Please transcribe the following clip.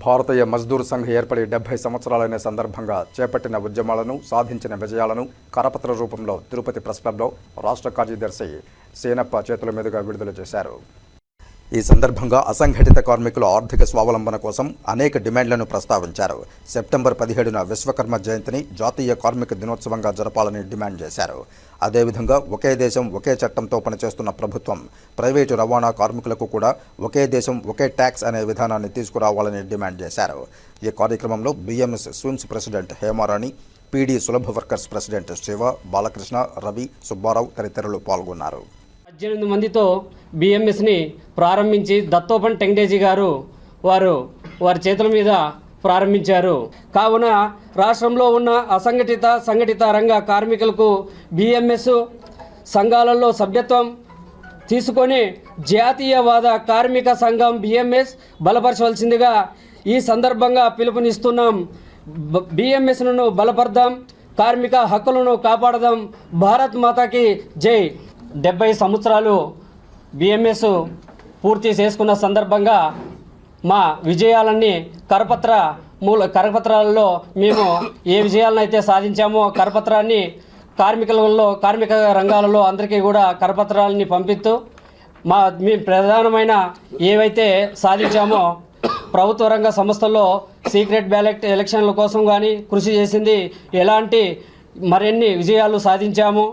భారతీయ మజ్దూర్ సంఘ్ ఏర్పడి డెబ్బై సంవత్సరాలైన సందర్భంగా చేపట్టిన ఉద్యమాలను సాధించిన విజయాలను కరపత్ర రూపంలో తిరుపతి ప్రెస్ క్లబ్లో రాష్ట్ర కార్యదర్శి సేనప్ప చేతుల మీదుగా విడుదల చేశారు. ఈ సందర్భంగా అసంఘటిత కార్మికుల ఆర్థిక స్వావలంబన కోసం అనేక డిమాండ్లను ప్రస్తావించారు. సెప్టెంబర్ పదిహేడున విశ్వకర్మ జయంతిని జాతీయ కార్మిక దినోత్సవంగా జరపాలని డిమాండ్ చేశారు. అదేవిధంగా ఒకే దేశం ఒకే చట్టంతో పనిచేస్తున్న ప్రభుత్వం ప్రైవేటు రవాణా కార్మికులకు కూడా ఒకే దేశం ఒకే ట్యాక్స్ అనే విధానాన్ని తీసుకురావాలని డిమాండ్ చేశారు. ఈ కార్యక్రమంలో BMS SVIMS president Hemarani PD Sulabha workers president Shiva Balakrishna Ravi Subbarao తదితరులు పాల్గొన్నారు. పద్దెనిమిది మందితో బిఎంఎస్ని ప్రారంభించి దత్తోపన్ టెంగ్డేజీ గారు వారు వారి చేతుల మీద ప్రారంభించారు. కావున రాష్ట్రంలో ఉన్న అసంఘటిత సంఘటిత రంగ కార్మికులకు బిఎంఎస్ సంఘాలలో సభ్యత్వం తీసుకొని జాతీయవాద కార్మిక సంఘం బిఎంఎస్ బలపరచవలసిందిగా ఈ సందర్భంగా పిలుపునిస్తున్నాం. బిఎంఎస్ను బలపడదాం కార్మిక హక్కులను కాపాడదాం. భారత్ మాతాకి జై. డెబ్బై సంవత్సరాలు బిఎంఎస్ పూర్తి చేసుకున్న సందర్భంగా మా విజయాలన్నీ కరపత్ర మూల కరపత్రాలలో మేము ఏ విజయాలను అయితే సాధించామో కరపత్రాన్ని కార్మికులలో కార్మిక రంగాలలో అందరికీ కూడా కరపత్రాలని పంపిస్తూ మా మీ ప్రధానమైన ఏవైతే సాధించామో ప్రభుత్వ రంగ సంస్థల్లో సీక్రెట్ బ్యాలెట్ ఎలక్షన్ల కోసం కానీ కృషి చేసింది ఎలాంటి మరిన్ని విజయాలు సాధించాము